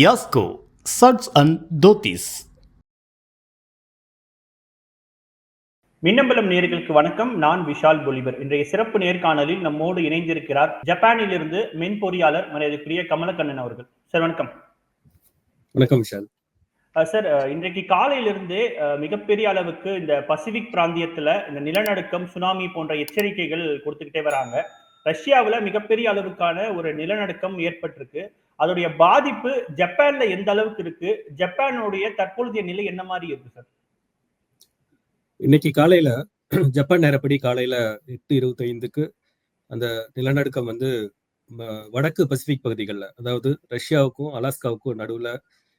Yasko Shirts and Dhotis. Minnambalam நேர்களுக்கு வணக்கம். நான் விஷால் பொலிவர். இன்றைய சிறப்பு நேர்காணலில் நம்மோடு இணைந்திருக்கிறார் ஜப்பானிலிருந்து மென்பொறியாளர் மரியாதைக்குரிய கமலக்கண்ணன் அவர்கள். சார் வணக்கம். வணக்கம் விஷால். சார் இன்றைக்கு காலையிலிருந்தே மிகப்பெரிய அளவுக்கு இந்த பசிபிக் பிராந்தியத்துல இந்த நிலநடுக்கம் சுனாமி போன்ற எச்சரிக்கைகள் கொடுத்துக்கிட்டே வராங்க. ரஷ்யாவுல மிகப்பெரிய அளவுக்கான ஒரு நிலநடுக்கம் ஏற்பட்டிருக்கு. அதோடைய பாதிப்பு ஜப்பான்ல எந்த அளவுக்கு இருக்கு? ஜப்பானுடைய தற்பொழுதைய நிலை என்ன மாதிரி இருக்கு சார் இன்னைக்கு காலையில ஜப்பான் நேரப்படி காலையில எட்டு இருபத்தி ஐந்துக்கு அந்த நிலநடுக்கம் வந்து வடக்கு பசிபிக் பகுதிகளில் அதாவது ரஷ்யாவுக்கும் அலாஸ்காவுக்கும் நடுவுல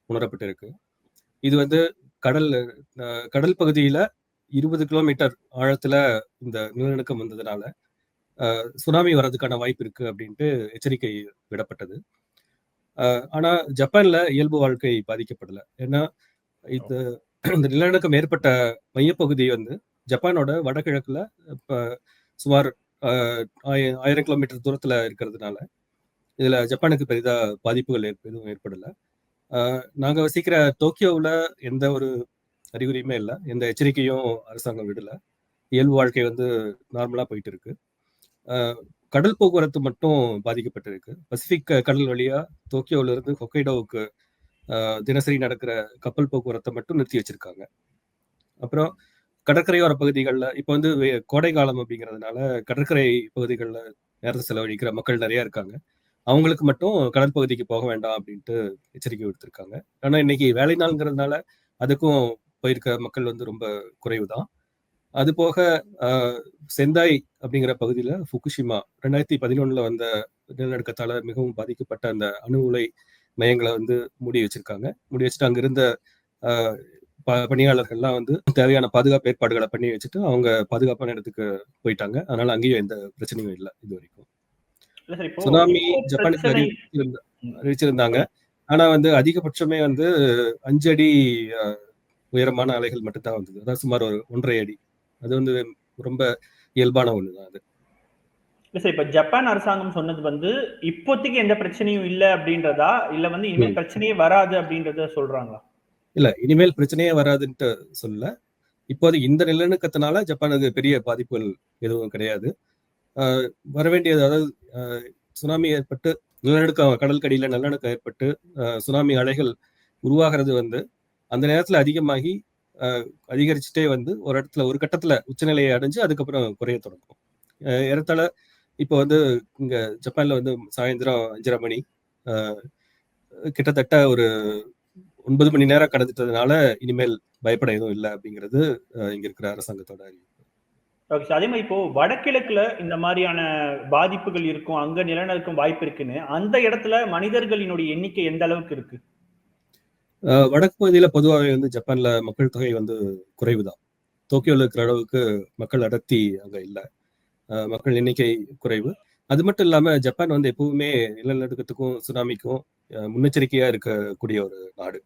உணரப்பட்டிருக்கு. இது வந்து கடல் அஹ், கடல் பகுதியில இருபது கிலோமீட்டர் ஆழத்துல இந்த நிலநடுக்கம் வந்ததுனால அஹ், சுனாமி வர்றதுக்கான வாய்ப்பு இருக்கு அப்படின்ட்டு எச்சரிக்கை விடப்பட்டது. ஆனா ஜப்பான்ல இயல்பு வாழ்க்கை பாதிக்கப்படல. ஏன்னா இது இந்த நிலநடுக்கம் ஏற்பட்ட மையப்பகுதி வந்து ஜப்பானோட வடகிழக்குல இப்ப சுமார் ஆயிரம் கிலோமீட்டர் தூரத்துல இருக்கிறதுனால இதுல ஜப்பானுக்கு பெரிதா பாதிப்புகள் ஏற்ப- எதுவும் ஏற்படல. நாங்க வசிக்கிற டோக்கியோவில் எந்த ஒரு அறிகுறியுமே இல்லை. எந்த எச்சரிக்கையும் அரசாங்கம் விடல. இயல்பு வாழ்க்கை வந்து நார்மலா போயிட்டு இருக்கு. கடல் போக்குவரத்து மட்டும் பாதிக்கப்பட்டிருக்கு. பசிபிக் கடல் வழியா டோக்கியோல இருந்து ஹொக்கைடோவுக்கு தினசரி நடக்கிற கப்பல் போக்குவரத்தை மட்டும் நிறுத்தி வச்சிருக்காங்க. அப்புறம் கடற்கரையோர பகுதிகளில் இப்போ வந்து கோடை காலம் அப்படிங்கிறதுனால கடற்கரை பகுதிகளில் நேரத்தை செலவழிக்கிற மக்கள் நிறைய இருக்காங்க. அவங்களுக்கு மட்டும் கடல் பகுதிக்கு போக வேண்டாம் அப்படின்ட்டு எச்சரிக்கை விடுத்திருக்காங்க. ஆனா இன்னைக்கு வேலை நாள்ங்கிறதுனால அதுக்கும் போயிருக்க மக்கள் வந்து ரொம்ப குறைவு தான் அது போக செந்தாய் அப்படிங்கிற பகுதியில் ஃபுகுஷிமா ரெண்டாயிரத்தி பதினொன்னுல வந்த நிலநடுக்கத்தால மிகவும் பாதிக்கப்பட்ட அந்த அணு உலை மையங்களை வந்து மூடி வச்சிருக்காங்க. மூடி வச்சுட்டு அங்க இருந்த ப- பணியாளர்கள்லாம் வந்து தேவையான பாதுகாப்பு ஏற்பாடுகளை பண்ணி வச்சுட்டு அவங்க பாதுகாப்பான இடத்துக்கு போயிட்டாங்க. அதனால அங்கேயும் எந்த பிரச்சனையும் இல்லை இது வரைக்கும். சுனாமி ஜப்பானுக்கு அறிவிச்சிருந்தாங்க ஆனா வந்து அதிகபட்சமே வந்து அஞ்சு அடி அஹ், உயரமான அலைகள் மட்டும்தான் வந்தது. அதாவது சுமார் ஒரு ஒன்றரை அடி. அது வந்து ரொம்ப இயல்பான ஒண்ணுதான் அது. இல்ல சார் இப்ப ஜப்பான் அரசாங்கம் சொன்னது வந்து இப்போதைக்கு எந்த பிரச்சனையும் இல்ல அப்படின்றதா? இல்ல வந்து இனிமேல். பிரச்சனையே வராது அப்படின்றத சொல்றாங்களா? இல்ல இனிமேல் பிரச்சனையே வராதுன்ட்டு சொல்லல. இப்போது இந்த நிலநடுக்கத்தினால ஜப்பானுக்கு பெரிய பாதிப்புகள் எதுவும் கிடையாது. வரவேண்டியது அதாவது சுனாமி ஏற்பட்டு நிலநடுக்கம் கடற்கடியில நிலநடுக்கம் ஏற்பட்டு சுனாமி அலைகள் உருவாகிறது வந்து அந்த நேரத்துல அதிகமாகி அதிகரிச்சுட்டே வந்து ஒரு இடத்துல ஒரு கட்டத்துல உச்சநிலையை அடைஞ்சு அதுக்கப்புறம் குறைய தொடங்கும். ஏறத்தாழ இப்போ வந்து இங்க ஜப்பான்ல வந்து சாயந்தரம் அஞ்சரை மணி ஆஹ் கிட்டத்தட்ட ஒரு ஒன்பது மணி நேரம் கடந்துட்டதுனால இனிமேல் பயப்பட எதுவும் இல்லை அப்படிங்கிறது இங்க இருக்கிற அரசாங்கத்தோட அறிவிப்பு. ஓகே அதே மாதிரி இப்போ வடகிழக்குல இந்த மாதிரியான பாதிப்புகள் இருக்கும் அங்க நிலநடுக்கும் வாய்ப்பு இருக்குன்னு அந்த இடத்துல மனிதர்களினுடைய எண்ணிக்கை எந்த அளவுக்கு இருக்கு? வடக்கு பகுதியில பொதுவாகவே வந்து ஜப்பான்ல மக்கள் தொகை வந்து குறைவு தான் டோக்கியோவில் இருக்கிற அளவுக்கு மக்கள் அடர்த்தி அங்கே இல்லை. மக்கள் எண்ணிக்கை குறைவு. அது மட்டும் இல்லாமல் ஜப்பான் வந்து எப்பவுமே நிலநடுக்கத்துக்கும் சுனாமிக்கும் முன்னெச்சரிக்கையா இருக்கக்கூடிய ஒரு நாடு.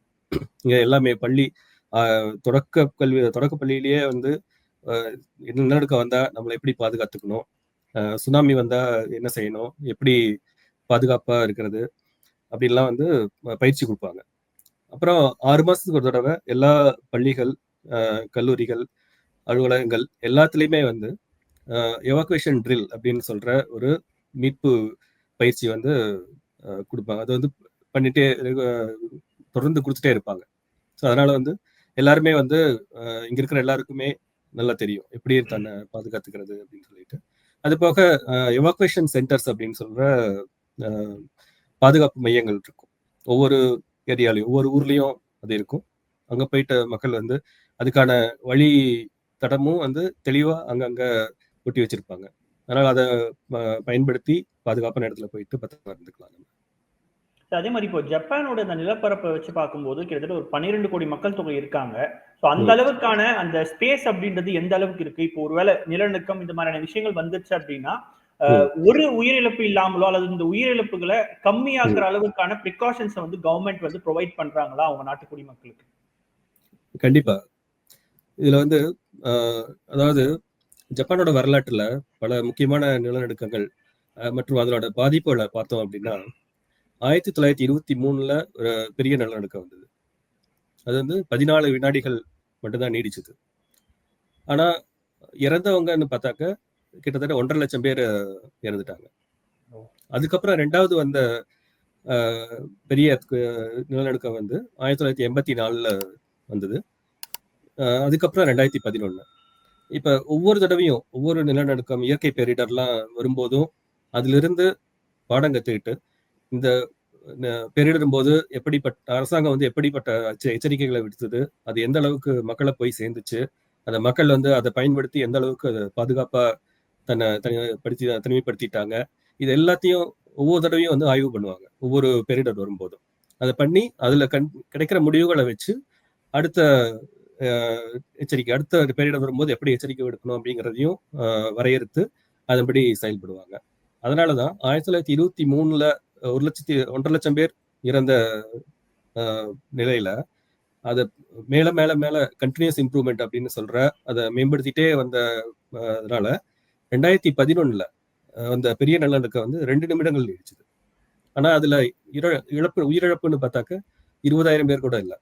இங்கே எல்லாமே பள்ளி தொடக்க கல்வி தொடக்க பள்ளியிலேயே வந்து நிலநடுக்கம் வந்தா நம்மளை எப்படி பாதுகாத்துக்கணும்? சுனாமி வந்தா என்ன செய்யணும்? எப்படி பாதுகாப்பா இருக்கிறது? அப்படின்லாம் வந்து பயிற்சி கொடுப்பாங்க. அப்புறம் ஆறு மாசத்துக்கு ஒரு தடவை எல்லா பள்ளிகள் கல்லூரிகள் அலுவலகங்கள் எல்லாத்துலேயுமே வந்து எவாக்குவேஷன் ட்ரில் அப்படின்னு சொல்ற ஒரு மீட்பு பயிற்சி வந்து கொடுப்பாங்க. அது வந்து பண்ணிட்டே தொடர்ந்து கொடுத்துட்டே இருப்பாங்க. ஸோ அதனால வந்து எல்லாருமே வந்து இங்க இருக்கிற எல்லாருக்குமே நல்லா தெரியும். எப்படி தன்னை பாதுகாத்துக்கிறது அப்படின்னு சொல்லிட்டு. அது போக எவாக்குவேஷன் சென்டர்ஸ் அப்படின்னு சொல்ற பாதுகாப்பு மையங்கள் இருக்கும். ஒவ்வொரு ஏரியாலையும் ஒவ்வொரு ஊர்லயும் அது இருக்கும். அங்க போயிட்ட மக்கள் வந்து அதுக்கான வழி தடமும் வந்து தெளிவா அங்கங்க ஒட்டி வச்சிருப்பாங்க. அதனால அதை பயன்படுத்தி பாதுகாப்பான இடத்துல போயிட்டு பத்திரமா இருந்துக்கலாம் நம்ம. அதே மாதிரி இப்போ ஜப்பானோட அந்த நிலப்பரப்பை வச்சு பார்க்கும்போது கிட்டத்தட்ட ஒரு 12 கோடி மக்கள் தொகை இருக்காங்க. ஸோ அந்த. அளவுக்கான அந்த ஸ்பேஸ் அப்படின்றது எந்த அளவுக்கு இருக்கு? இப்போ ஒருவேளை நிலநடுக்கம் இந்த மாதிரியான விஷயங்கள் வந்துச்சு அப்படின்னா ஒரு உயிரிழப்பு இல்லாமலோ அல்லது இந்த உயிரிழப்புகளை கம்மியாக்குற அளவுக்கான ப்ரிகாஷன்ஸை வந்து கவர்மெண்ட் வந்து ப்ரொவைட் பண்றாங்களா அவங்க நாட்டு குடிமக்களுக்கு? கண்டிப்பா. இதுல வந்து அதாவது ஜப்பானோட வரலாற்றுல பல முக்கியமான நிலநடுக்கங்கள் மற்றும் அதனோட பாதிப்புகளை பார்த்தோம் அப்படின்னா ஆயிரத்தி தொள்ளாயிரத்தி இருபத்தி மூணுல ஒரு பெரிய நிலநடுக்கம் வந்தது. அது வந்து பதினாலு வினாடிகள் மட்டும்தான் நீடிச்சது. ஆனா இறந்தவங்கன்னு பார்த்தாக்க கிட்டத்தட்ட ஒன்றரை லட்சம் பேர் இறந்துட்டாங்க. அதுக்கப்புறம் ரெண்டாவது வந்த பெரிய நிலநடுக்கம் வந்து ஆயிரத்தி தொள்ளாயிரத்தி எண்பத்தி நாலுல வந்தது. அதுக்கப்புறம் ரெண்டாயிரத்தி பதினொன்னு. இப்ப ஒவ்வொரு தடவையும் ஒவ்வொரு நிலநடுக்கம் இயற்கை பேரிடர்லாம் வரும்போதும் அதிலிருந்து பாடம் கத்துக்கிட்டு இந்த பேரிடரும் போது எப்படிப்பட்ட அரசாங்கம் வந்து எப்படிப்பட்ட எச்ச- எச்சரிக்கைகளை விடுத்தது அது எந்த அளவுக்கு மக்களை போய் சேர்ந்துச்சு அந்த மக்கள் வந்து அதை பயன்படுத்தி எந்த அளவுக்கு அதை பாதுகாப்பா தன்னை தனிப்படுத்தி தனிமைப்படுத்திட்டாங்க. இது எல்லாத்தையும் ஒவ்வொரு தடவையும் வந்து ஆய்வு பண்ணுவாங்க. ஒவ்வொரு பேரிடர் வரும்போதும். அதை பண்ணி அதுல கண் கிடைக்கிற முடிவுகளை வச்சு அடுத்த எச்சரிக்கை அடுத்த பேரிடர் வரும்போது எப்படி எச்சரிக்கை எடுக்கணும் அப்படிங்கிறதையும் வரையறுத்து அதன்படி செயல்படுவாங்க. அதனாலதான் ஆயிரத்தி தொள்ளாயிரத்தி இருபத்தி மூணுல ஒரு லட்சத்தி ஒன்றரை லட்சம் பேர் இறந்த நிலையில அதை மேல மேல மேல கண்டினியூஸ் இம்ப்ரூவ்மெண்ட் அப்படின்னு சொல்ற அதை மேம்படுத்திட்டே வந்த அதனால ரெண்டாயிரத்தி பதினொன்னுல அந்த பெரிய நிலநடுக்கம் வந்து ரெண்டு நிமிடங்கள் நீடிச்சது. ஆனா அதுல இர இழப்பு உயிரிழப்புன்னு பார்த்தாக்க இருபதாயிரம் பேர் கூட இல்லை.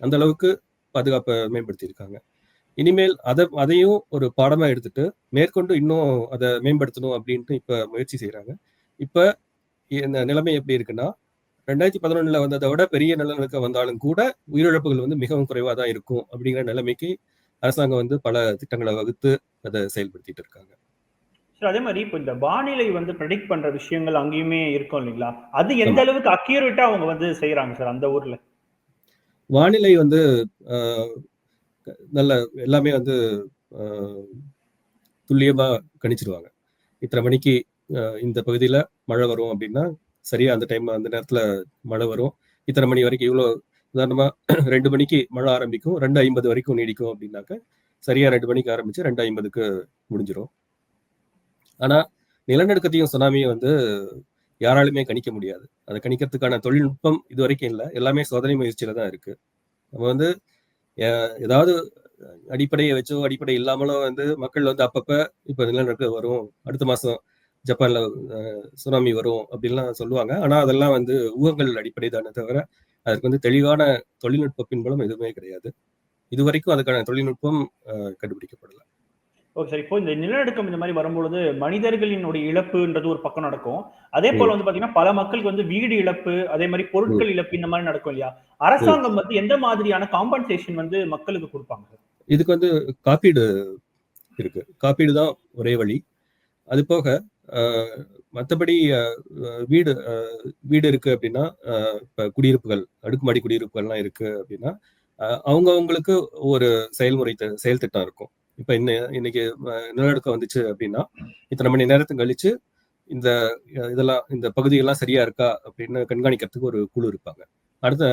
அந்த அளவுக்கு பாதுகாப்பை மேம்படுத்தியிருக்காங்க. இனிமேல் அதை அதையும் ஒரு பாடமா எடுத்துட்டு மேற்கொண்டு இன்னும் அதை மேம்படுத்தணும் அப்படின்ட்டு இப்ப முயற்சி செய்யறாங்க இப்ப இந்த நிலைமை எப்படி இருக்குன்னா ரெண்டாயிரத்தி பதினொன்னுல வந்ததை விட பெரிய நிலநடுக்கம் வந்தாலும் கூட உயிரிழப்புகள் வந்து மிகவும் குறைவாக தான் இருக்கும் அப்படிங்கிற நிலைமைக்கு அரசாங்கம் வந்து பல திட்டங்களை வகுத்து அதை செயல்படுத்திட்டு இருக்காங்க. சார் அதே மாதிரி இப்போ இந்த வானிலை வந்து ப்ரெடிக்ட் பண்ற விஷயங்கள் அங்கேயுமே இருக்கும் இல்லைங்களா? அது எந்த அளவுக்கு அக்யூரேட்டா அவங்க வந்து செய்யறாங்க சார் அந்த ஊர்ல? வானிலை வந்து நல்ல எல்லாமே வந்து துல்லியமா கணிச்சிருவாங்க. இத்தனை மணிக்கு இந்த பகுதியில மழை வரும் அப்படின்னா சரியா அந்த டைம் அந்த நேரத்துல மழை வரும். இத்தனை மணி வரைக்கும் இவ்வளோ உதாரணமா ரெண்டு மணிக்கு மழை ஆரம்பிக்கும் ரெண்டு ஐம்பது வரைக்கும் நீடிக்கும் அப்படின்னாக்க சரியா ரெண்டு மணிக்கு ஆரம்பிச்சு ரெண்டு ஐம்பதுக்கு முடிஞ்சிரும். ஆனா நிலநடுக்கத்தையும் சுனாமியும் வந்து யாராலுமே கணிக்க முடியாது. அதை கணிக்கிறதுக்கான தொழில்நுட்பம் இது வரைக்கும் இல்லை. எல்லாமே சோதனை முயற்சியில தான் இருக்கு. நம்ம வந்து ஏதாவது அடிப்படையை வச்சோ அடிப்படை இல்லாமலோ வந்து மக்கள் வந்து அப்பப்ப இப்ப நிலநடுக்கம் வரும். அடுத்த மாசம் ஜப்பான்ல அஹ், சுனாமி வரும் அப்படின்லாம் சொல்லுவாங்க. ஆனா அதெல்லாம் வந்து ஊகங்கள் அடிப்படை தானே தவிர அதுக்கு வந்து தெளிவான தொழில்நுட்ப பின்புலம் எதுவுமே கிடையாது. இதுவரைக்கும் அதுக்கான தொழில்நுட்பம் அஹ், கண்டுபிடிக்கப்படல. ஓகே சார் இப்போ இந்த நிலநடுக்கம் இந்த மாதிரி வரும்பொழுது மனிதர்களினுடைய இழப்புன்றது ஒரு பக்கம் நடக்கும். அதே போல வந்து பாத்தீங்கன்னா பல மக்களுக்கு வந்து வீடு இழப்பு அதே மாதிரி பொருட்கள் இழப்பு இந்த மாதிரி நடக்கும் இல்லையா? அரசாங்கம் வந்து எந்த மாதிரியான காம்பன்சேஷன் வந்து மக்களுக்கு கொடுப்பாங்க? இதுக்கு வந்து காப்பீடு இருக்கு. காப்பீடு தான் ஒரே வழி. அது போக ஆஹ், வீடு வீடு இருக்கு அப்படின்னா இப்ப குடியிருப்புகள் அடுக்குமாடி குடியிருப்புகள்லாம் இருக்கு அப்படின்னா அவங்கவங்களுக்கு ஒரு செயல்முறை செயல் திட்டம் இருக்கும். இப்ப இன்ன இன்னைக்கு நிலநடுக்கம் வந்துச்சு அப்படின்னா இத்தனை மணி நேரத்துக்கு கழிச்சு இந்த இதெல்லாம் இந்த பகுதியெல்லாம் சரியா இருக்கா அப்படின்னு கண்காணிக்கிறதுக்கு ஒரு குழு இருப்பாங்க. அடுத்த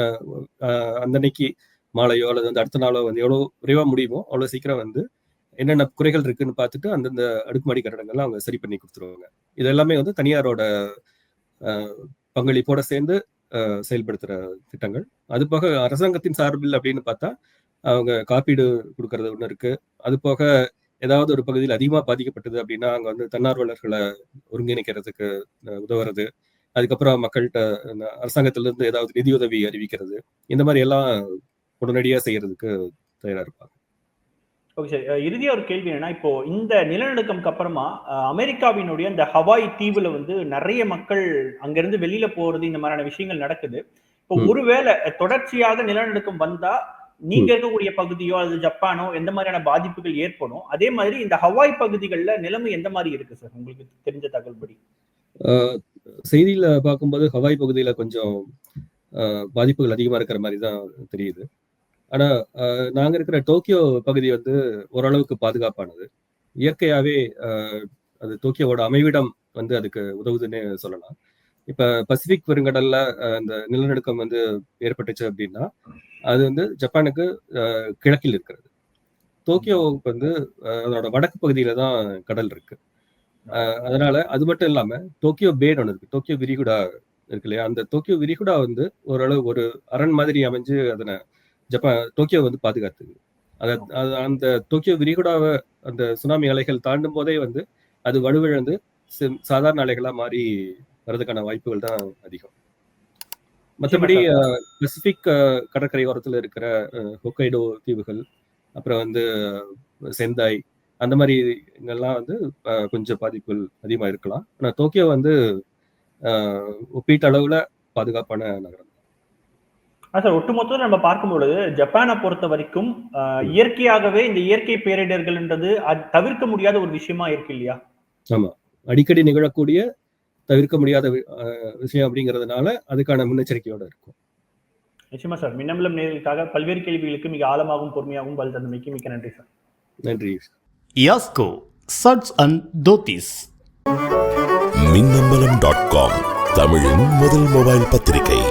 அந்த அன்னைக்கு மாலையோ அல்லது வந்து அடுத்த நாளோ வந்து எவ்வளவு விரைவாக முடியுமோ அவ்வளவு சீக்கிரம் வந்து என்னென்ன குறைகள் இருக்குன்னு பார்த்துட்டு அந்தந்த அடுக்குமாடி கட்டடங்கள்லாம் அவங்க சரி பண்ணி கொடுத்துருவாங்க. இது எல்லாமே வந்து தனியாரோட ஆஹ், பங்களிப்போட சேர்ந்து செயல்படுத்துகிற செயல்படுத்துற திட்டங்கள். அது போக அரசாங்கத்தின் சார்பில் அப்படின்னு பார்த்தா அவங்க காப்பீடு கொடுக்கறது ஒன்று இருக்கு. அது போக ஏதாவது ஒரு பகுதியில் அதிகமாக பாதிக்கப்பட்டது அப்படின்னா அங்கே வந்து தன்னார்வலர்களை ஒருங்கிணைக்கிறதுக்கு உதவுறது. அதுக்கப்புறம் மக்கள்கிட்ட அரசாங்கத்திலிருந்து ஏதாவது நிதியுதவி அறிவிக்கிறது. இந்த மாதிரி எல்லாம் உடனடியாக செய்யறதுக்கு தயாரா இருப்பாங்க. Okay sir. இறுதியா ஒரு கேள்வி என்னன்னா இப்போ இந்த நிலநடுக்கம்க்கு அப்புறமா அமெரிக்காவினுடைய இந்த ஹவாய் தீவுல வந்து நிறைய மக்கள் அங்கிருந்து வெளியில போறது இந்த மாதிரியான விஷயங்கள் நடக்குது. இப்போ. ஒருவேளை தொடர்ச்சியாக நிலநடுக்கம் வந்தா நீங்க இருக்கக்கூடிய பகுதியோ அல்லது ஜப்பானோ எந்த மாதிரியான பாதிப்புகள் ஏற்படும்? அதே மாதிரி இந்த ஹவாய் பகுதிகளில் நிலைமை எந்த மாதிரி இருக்கு சார்? உங்களுக்கு தெரிஞ்ச தகவல்படி. செய்தியில பார்க்கும்போது ஹவாய் பகுதியில கொஞ்சம் பாதிப்புகள் அதிகமா இருக்கிற மாதிரி தான் தெரியுது. ஆனா நாங்க இருக்கிற டோக்கியோ பகுதி வந்து ஓரளவுக்கு பாதுகாப்பானது. இயற்கையாவே அது டோக்கியோவோட அமைவிடம் வந்து அதுக்கு உதவுதுன்னு சொல்லலாம். இப்ப பசிபிக் பெருங்கடல்ல அந்த நிலநடுக்கம் வந்து ஏற்பட்டுச்சு அப்படின்னா அது வந்து ஜப்பானுக்கு ஆஹ் கிழக்கில் இருக்கிறது. டோக்கியோவுக்கு வந்து அதோட வடக்கு பகுதியில தான் கடல் இருக்கு. ஆஹ் அதனால அது மட்டும் இல்லாம டோக்கியோ பேட் ஒன்று இருக்கு. டோக்கியோ விரிகுடா இருக்கு இல்லையா? அந்த டோக்கியோ விரிகுடா வந்து ஓரளவு ஒரு அரண் மாதிரி அமைஞ்சு அதனை ஜப்பான் டோக்கியோ வந்து பாதுகாத்துது அத அது- அந்த டோக்கியோ விரிகுடாவை அந்த சுனாமி அலைகள் தாண்டும் போதே வந்து அது வலுவிழந்து சாதாரண அலைகளா மாறி வர்றதுக்கான வாய்ப்புகள் தான் அதிகம். மற்றபடி பசிபிக் கடற்கரை ஓரத்தில் இருக்கிற ஹொக்கைடோ தீவுகள் அப்புறம் வந்து செந்தாய் அந்த மாதிரி இங்கெல்லாம் வந்து கொஞ்சம் பாதிப்புகள் அதிகமாக இருக்கலாம். ஆனால் டோக்கியோ வந்து அஹ், ஒப்பீட்டளவில் பாதுகாப்பான நகரம். சார் ஒட்டுமொத்தத்தில் நம்ம பார்க்கும் பொழுது ஜப்பானை பொறுத்த வரைக்கும் இயற்கையாகவே இந்த இயற்கை பேரிடர்கள்ன்றது அது தவிர்க்க முடியாத ஒரு விஷயமா இருக்கு இல்லையா? அடிக்கடி நிகழக்கூடிய தவிர்க்க முடியாத விஷயம் அப்படிங்கிறதுனால அதுக்கான முன்னெச்சரிக்கையோட இருக்கும். நிச்சயமா சார். மின்னம்பலம் நேர்களுக்காக பல்வேறு கேள்விகளுக்கு மிக ஆழமாகவும் பொறுமையாகவும் பதில் தந்தமைக்கு மிக்க நன்றி சார். நன்றி. யாஸ்கோ சட்ஸ் அண்ட் தோத்திஸ். மின்னம்பலம் டாட் காம் தமிழின் முதல் மொபைல் பத்திரிகை.